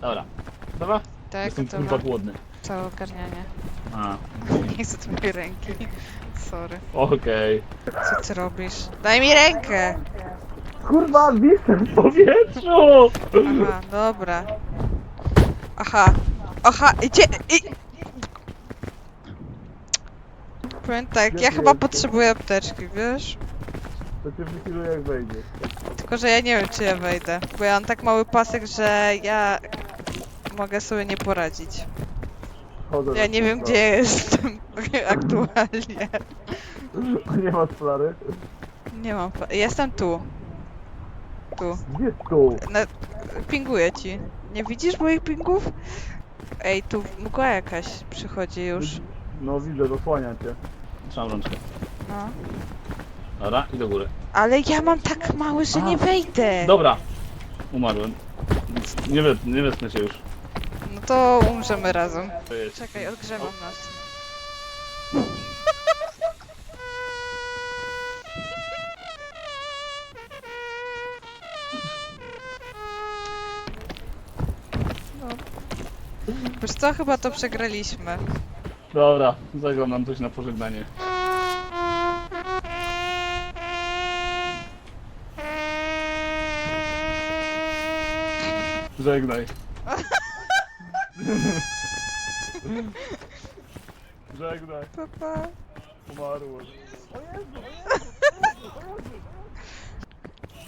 Dobra. Dobra? Tak, Jestem to kurwa ma głodny. całe ogarnianie. A, Nie chcę twojej ręki. Sorry. okej. Co ty robisz? Daj mi rękę! Kurwa, wiszę w powietrzu! Aha, dobra. Aha. Aha, idzie... I... Powiem tak, ja chyba potrzebuję apteczki, wiesz? To cię wychiluje jak wejdzie. Tylko, że ja nie wiem, czy ja wejdę. Bo ja mam tak mały pasek, że ja... Mogę sobie nie poradzić. Chodzę Ja nie wiem, gdzie ja jestem aktualnie. Nie masz flary? Nie mam... pa- Jestem tu. Tu. Gdzie tu? Na... Pinguję ci. Nie widzisz moich pingów? Ej, tu mgła jakaś przychodzi już. No widzę, zasłania cię. Trzymam rączkę. No. Dobra, i do góry. Ale ja mam tak mały, że nie wejdę. Dobra. Umarłem. Nic- Nie, we, nie wezmę się już. To umrzemy razem. To jest. Czekaj, odgrzewam nas. No. Wiesz co, chyba to przegraliśmy. Dobra, zagram nam coś na pożegnanie. Żegnaj. Żegnaj, Papa. umarłem.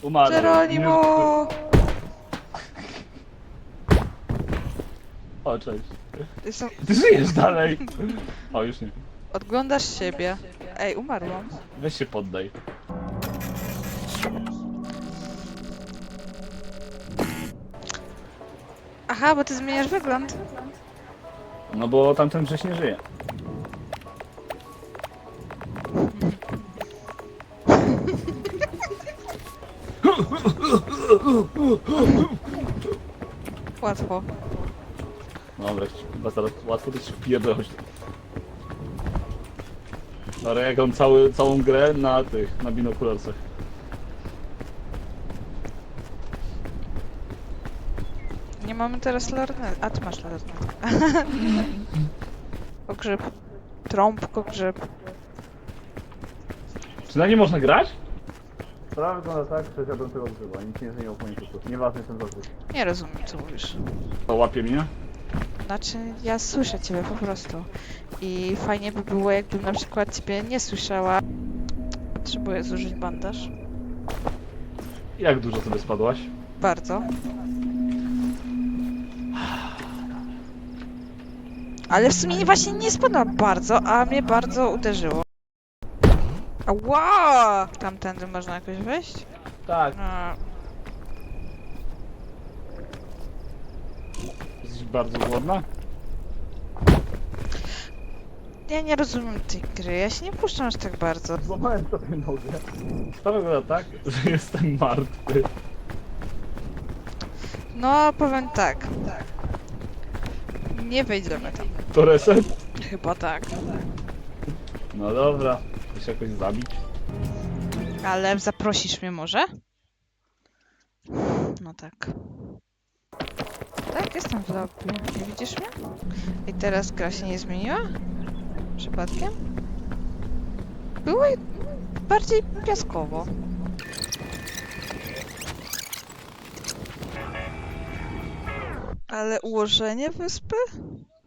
Umarłem. Geronimo! O, cześć. Jestem... Ty żyjesz dalej! O, już nie. Odglądasz siebie. Ej, umarłam. Weź się poddaj. Aha, bo ty zmieniasz wygląd. No bo tamten grześ nie żyje. Łatwo. Dobra, chyba zaraz łatwo to się wpierdolić. Dobra, jak on cały, całą grę na tych, na binokularcach. Nie mamy teraz lornet. A, ty masz lornet. Pogrzeb. Trąbko grzyb. Czy na nie można grać? Sprawa wygląda tak, że zjadłem tego grzyba, nic nie zmieniło w moim życiu. Nieważny ten zarzut. Nie rozumiem, co mówisz. To łapie mnie? Znaczy, ja słyszę ciebie po prostu. I fajnie by było, jakbym na przykład ciebie nie słyszała. Potrzebuję zużyć bandaż. Jak dużo sobie spadłaś? Bardzo. Ale w sumie właśnie nie spadłam bardzo, a mnie bardzo uderzyło. Ała! Tamtędy można jakoś wejść? Tak. A, Jesteś bardzo głodna? ja nie rozumiem tej gry, ja się nie puszczam aż tak bardzo. Złamałem sobie nogę. Sprawa wygląda tak, że jestem martwy. No, powiem tak. Nie wejdziemy tam. To reset? Chyba tak. No dobra. Chcesz jakoś zabić? Ale zaprosisz mnie może? No tak. Tak, jestem w lobby. Nie widzisz mnie? I teraz gra się nie zmieniła? Przypadkiem? Było bardziej piaskowo. Ale ułożenie wyspy?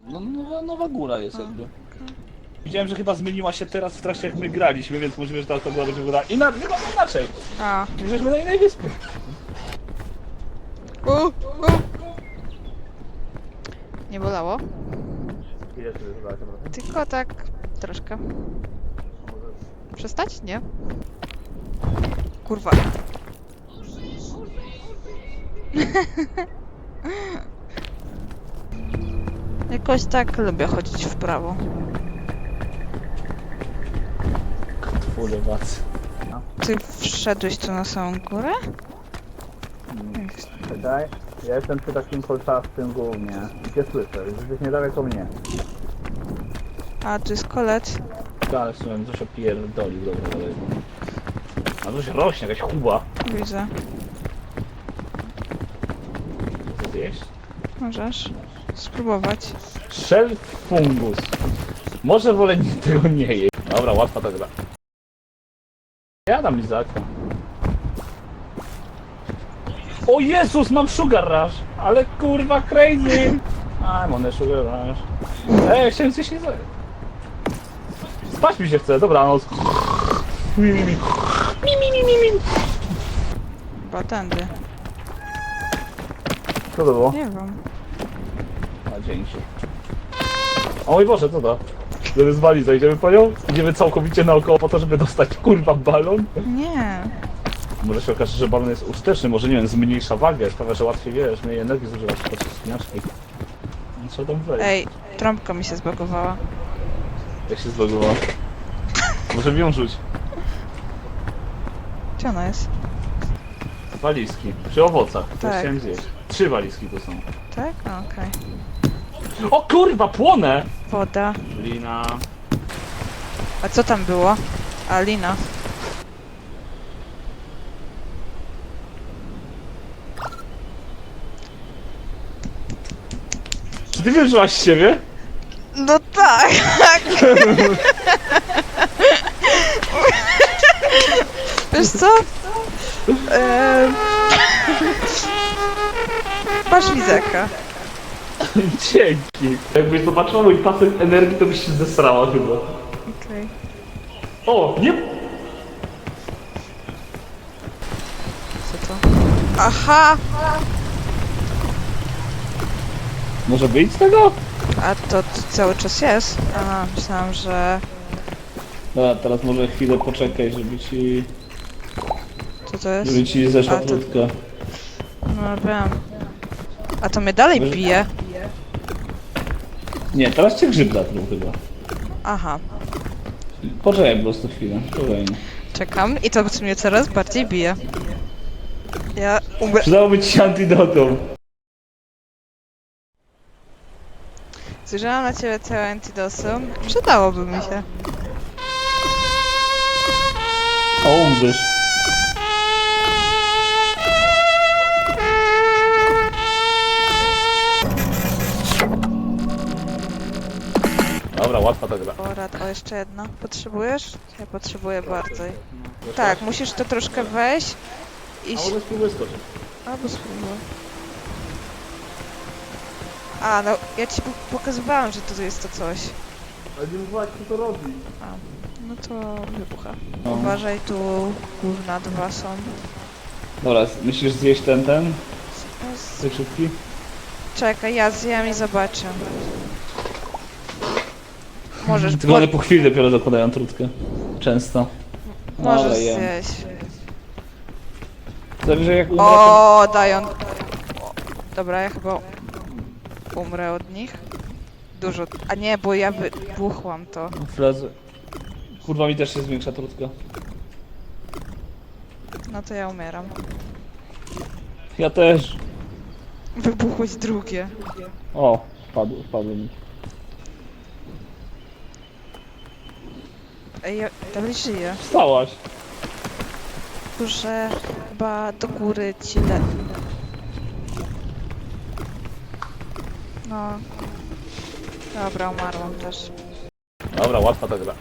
No nowa, nowa góra jest jakby. Widziałem, że chyba zmieniła się teraz w trakcie jak my graliśmy, więc możliwe, że teraz ta góra będzie wyglądała ina wygląda inaczej. A. Jesteśmy na innej wyspie. U, u. Nie bolało? Ile wygląda? Tylko tak troszkę. Przestać? Nie. Kurwa. Jakoś tak lubię chodzić w prawo. Fulewac. Ty wszedłeś tu na samą górę? Czekaj, ja jestem przy takim kolczastym głównie. Cię słyszę, jesteś niedaleko mnie. A, tu jest kolet. Ale słuchaj, coś opierdolił, dobra, dobra. A coś rośnie, jakaś chuba. Widzę. Co zjeść? możesz spróbować. Shell fungus. Może wolę tego nie jeść. Dobra, łatwa ta gra. Ja dam lizaka. O Jezus, mam sugar rush! Ale kurwa crazy! A sugar rush. Ej, chciałem coś nie za... Spać mi się chce, dobranoc. Mi, mi, mi. Mi, mi, mi, mi, mi. Chyba tędy. Co to było? Nie wiem. Dzięki. O mój Boże, co to? Żeby zwali, zajdziemy po nią? Idziemy całkowicie naokoło po to, żeby dostać kurwa balon? Nie. Może się okaże, że balon jest uszteczny, może nie wiem, zmniejsza wagę, sprawia, że łatwiej wiesz, mniej energii zużywać podczas spinaczki. No co tam wejść? Ej, trąbka mi się zbagowała. Jak się zlogowała? Może ją rzuć. Gdzie ona jest? Walizki. Przy owocach. To Tak. chciałem zjeść. Trzy walizki tu są. Tak? A, Okej. O kurwa, płonę! Woda. Lina. A co tam było? Alina. Czy ty wierzyłaś z siebie? No tak! Wiesz co? Ehm... Masz lizaka. Dzięki. Jakbyś zobaczyła mój pasek energii, to byś się zesrała chyba. Okej. O, nie... Co to? Aha! Może wyjść z tego? A to, to cały czas jest? Aha, myślałam, że... Dobra, teraz może chwilę poczekaj, żeby ci... Co to jest? żeby ci zeszła A, to-. No wiem. A to mnie dalej Może- bije? Nie, teraz cię grzyb zatruł chyba. Aha. Poczekaj po prostu chwilę, spokojnie. Czekam i to mnie coraz bardziej bije. Ja umrę. Przydałoby ci się antidotum. Zużyłam na ciebie całe antidosu. Przydałoby mi się. O, umrzesz. Łatwa ta gra. O, rad, o jeszcze jedna. Potrzebujesz? Ja potrzebuję bardziej. Tak, musisz to troszkę wejść i... A spróbuję skoczyć. Albo spróbuj. A, no, ja ci po- pokazywałam, że to jest to coś. Ale nie mówiłaś, co to robi. A, no to wybucha. No. Uważaj, tu gówna dwa są. Dobra, myślisz zjeść ten, ten? Z tej szybki? Czekaj, ja zjem i zobaczę. Możesz, Tylko one po chwili dopiero zakładają trutkę. Często. możesz Ale jem. zjeść. Zależy jak umrę, to... O, dają. O, Dobra, ja chyba umrę od nich. Dużo. A nie, bo ja wybuchłam to. Frazy. Kurwa mi też się zwiększa trutka. No to ja umieram. Ja też. Wybuchłeś drugie. O, wpadł, wpadł mi. Ej, ja dalej żyję. Wstałaś. Że chyba do góry ci le... No. Dobra, umarłam też. Dobra, łatwa ta gra.